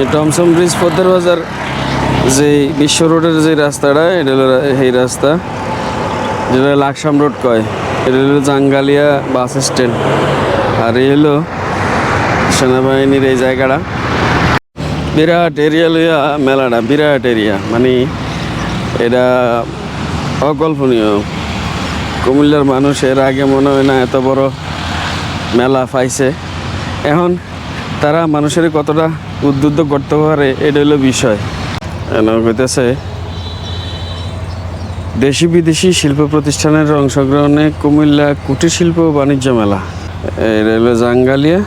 এই টমসম ব্রিজ পদ্মার বাজার যে বিশ্ব রোডের যে রাস্তাটা, এটা এই রাস্তা, যেটা লাকসাম রোড কয়। এটা হলো জাঙ্গালিয়া বাস স্ট্যান্ড। আর এই হলো সেনাবাহিনীর এই জায়গাটা। বিরাট এরিয়া লইয়া মেলাটা, বিরাট এরিয়া। মানে এটা অকল্পনীয়। কুমিল্লার মানুষ এর আগে মনে হয় না এত বড় মেলা পাইছে। এখন তারা মানুষের কতটা উদ্বুদ্ধ করতে পারে, এটা হলো বিষয়। কইতেছে, দেশি বিদেশি শিল্প প্রতিষ্ঠানের অংশগ্রহণে কুমিল্লা কুটির শিল্প বাণিজ্য মেলা। হলো জাঙ্গালিয়া।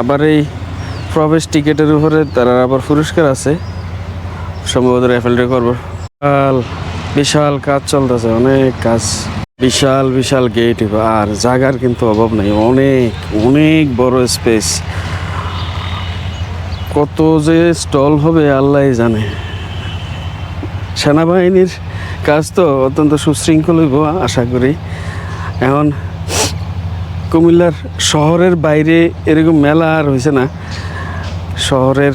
আবার এই প্রবেশ টিকেটের উপরে তারা আবার পুরস্কার আছে। সম্ভবত রেফেলটা করব। বিশাল বিশাল কাজ চলতেছে, অনেক কাজ। বিশাল বিশাল গেট আর জায়গার কিন্তু অভাব নাই, অনেক অনেক বড় স্পেস কত যে স্টল হবে আল্লাহ জানে। সেনাবাহিনীর কাজ তো অত্যন্ত সুশৃঙ্খল হইব, আশা করি। এখন কুমিল্লার শহরের বাইরে এরকম মেলা আর হয়েছে না। শহরের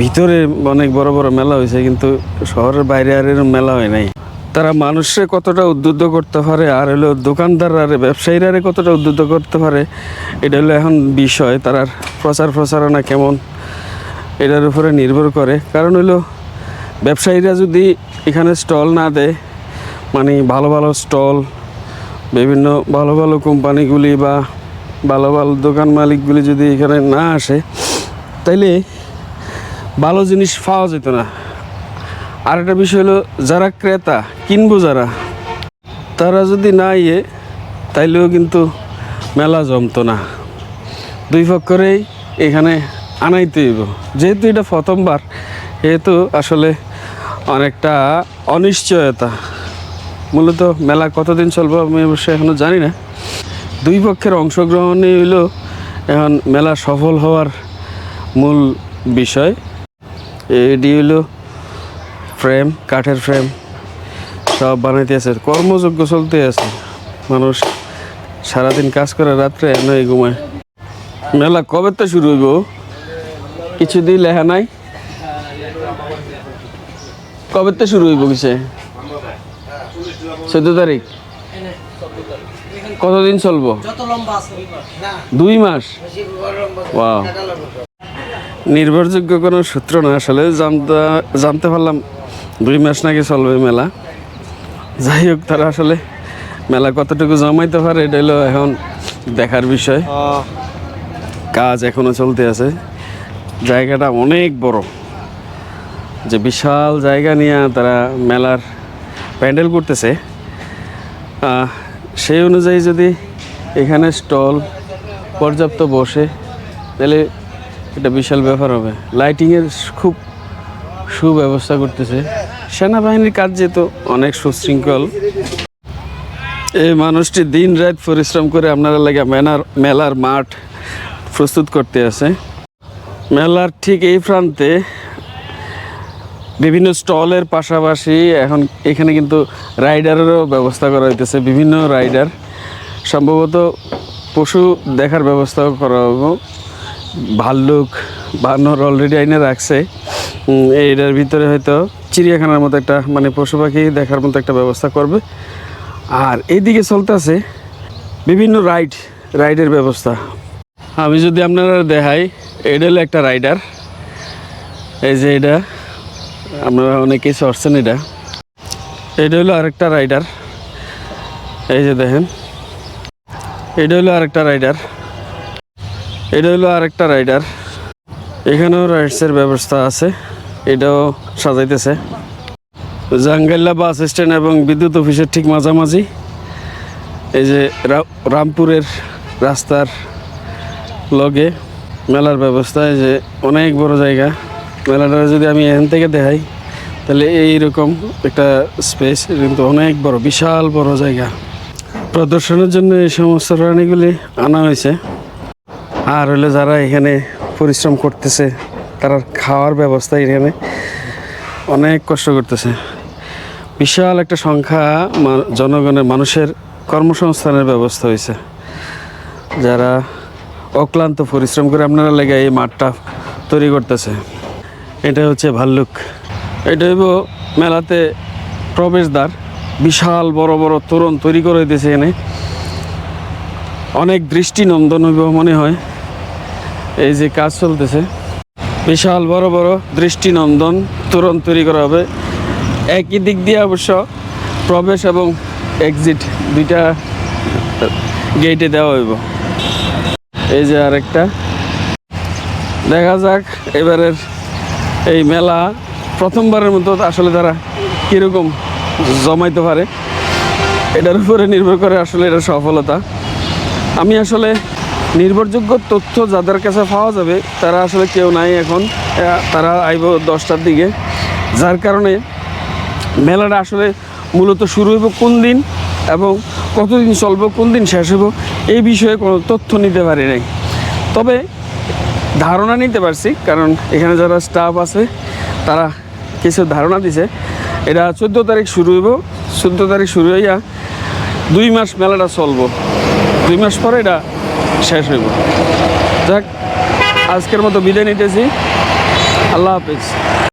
ভিতরে অনেক বড় বড় মেলা হয়েছে কিন্তু শহরের বাইরে আর এরকম মেলা হয় নাই। তারা মানুষে কতটা উদ্বুদ্ধ করতে পারে, আর হলো দোকানদার আর ব্যবসায়ীরা কতটা উদ্বুদ্ধ করতে পারে, এটা হলো এখন বিষয়। তার প্রচার প্রচারণা কেমন? এটার উপরে নির্ভর করে। কারণ হলো ব্যবসায়ীরা যদি এখানে স্টল না দেয় মানে ভালো ভালো স্টল, বিভিন্ন ভালো ভালো কোম্পানিগুলি বা ভালো ভালো দোকান মালিকগুলি যদি এখানে না আসে, তাইলে ভালো জিনিস পাওয়া যেত না। আর একটা বিষয় হলো, যারা ক্রেতা, কিনবো যারা, তারা যদি না ইয়ে তাইলেও কিন্তু মেলা জমতো না। দুই পক্ষরেই এখানে আনাইতে হইব। যেহেতু এটা প্রথমবার যেহেতু আসলে অনেকটা অনিশ্চয়তা। মূলত মেলা কতদিন চলবে আমি অবশ্যই এখনও জানি না। দুই পক্ষের অংশগ্রহণই হইল এখন মেলা সফল হওয়ার মূল বিষয়। এটি হইল ফ্রেম, কাঠের ফ্রেম, সব বানাইতে আছে, কর্মযোগ্য চলতে আছে। মানুষ সারাদিন কাজ করে রাত্রে নয় ঘুমায় মেলা কবে তো শুরু হইব? কিছুদিন লেখা নাই। কবে তো শুরু হইব কিসে? চোদ্দ তারিখ? কতদিন চলবো? দুই মাস? ওয়াও নির্ভরযোগ্য কোনো সূত্র না আসলে জানতে জানতে পারলাম দুই মাস নাকি চলবে মেলা। যাই হোক তারা আসলে মেলা কতটুকু জমাইতে পারে এটা হলো এখন দেখার বিষয়। কাজ এখনও চলতে আছে। জায়গাটা অনেক বড়। যে বিশাল জায়গা নিয়ে তারা মেলার প্যান্ডেল করতেছে। সেই অনুযায়ী যদি এখানে স্টল পর্যাপ্ত বসে, তাহলে এটা বিশাল ব্যাপার হবে। লাইটিংয়ের খুব সুব্যবস্থা করতেছে। সেনাবাহিনীর কাজ যেহেতু অনেক সুশৃঙ্খল। এই মানুষটি দিন রাত পরিশ্রম করে আপনারা লাগে মেলার মেলার মাঠ প্রস্তুত করতে আছে। মেলার ঠিক এই প্রান্তে বিভিন্ন স্টলের পাশাপাশি এখন এখানে কিন্তু রাইডারেরও ব্যবস্থা করা হইতেছে, বিভিন্ন রাইডার। সম্ভবত পশু দেখার ব্যবস্থাও করা হবে ভাল্লুক, বানর অলরেডি আইনে রাখছে। এইটার ভিতরে হয়তো চিড়িয়াখানার মতো একটা মানে পশু পাখি দেখার মতো একটা ব্যবস্থা করবে। আর এইদিকে চলতেছে বিভিন্ন রাইড, রাইডের ব্যবস্থা। আমি যদি আপনারা দেখাই এটা হলো একটা রাইডার। এই যে এটা, আপনারা অনেকেই চড়ছেন এটা। এটা হলো আরেকটা রাইডার। এই যে দেখেন, এটা হলো আরেকটা রাইডার। এটা হলো আরেকটা রাইডার। এখানেও রাইডসের ব্যবস্থা আছে, এটাও সাজাইতেছে। জাঙ্গাল্লা বাস স্ট্যান্ড এবং বিদ্যুৎ অফিসের ঠিক মাঝামাঝি। এই যে রামপুরের রাস্তার লগে মেলার ব্যবস্থা যে অনেক বড় জায়গা। মেলাটা যদি আমি এখান থেকে দেখাই, তাহলে এইরকম একটা স্পেস কিন্তু অনেক বড়, বিশাল বড় জায়গা। প্রদর্শনের জন্য এই সমস্ত প্রাণীগুলি আনা হয়েছে। আর হলে যারা এখানে পরিশ্রম করতেছে, তারা খাওয়ার ব্যবস্থা এখানে অনেক কষ্ট করতেছে। বিশাল একটা সংখ্যা জনগণের, মানুষের কর্মসংস্থানের ব্যবস্থা হয়েছে। যারা অক্লান্ত পরিশ্রম করে আপনারা লেগে এই মাঠটা তৈরি করতেছে। এটা হচ্ছে ভাল্লুক। এটা হইব মেলাতে প্রবেশদ্বার, বিশাল বড় বড় তোরণ তৈরি করে দিয়েছে এখানে। অনেক দৃষ্টিনন্দন হইব মনে হয়। এই যে কাজ চলতেছে। বিশাল বড় বড় দৃষ্টিনন্দন তোরণ তৈরি করা হবে। একই দিক দিয়ে অবশ্য প্রবেশ এবং এক্সিট দুইটা গেটে দেওয়া হইব। এই যে আরেকটা। দেখা যাক এবারের এই মেলা প্রথমবারের মতো আসলে তারা কীরকম জমাইতে পারে। এটার উপরে নির্ভর করে আসলে এটা সফলতা। আমি আসলে নির্ভরযোগ্য তথ্য যাদের কাছে পাওয়া যাবে, তারা আসলে কেউ নাই এখন। তারা আইব দশটার দিকে। যার কারণে মেলাটা আসলে মূলত শুরু হইব কোন দিন? এবং কতদিন চলবে, কোন দিন শেষ হইব, এই বিষয়ে কোনো তথ্য নিতে পারি নাই। তবে ধারণা নিতে পারছি, কারণ এখানে যারা স্টাফ আছে, তারা কিছু ধারণা দিছে। এটা চোদ্দ তারিখ শুরু হইব। চোদ্দ তারিখ শুরু হইয়া দুই মাস মেলাটা চলবো। দুই মাস পরে এটা শেষ হইব। যাক, আজকের মতো বিদায় নিতেছি। আল্লাহ হাফিজ।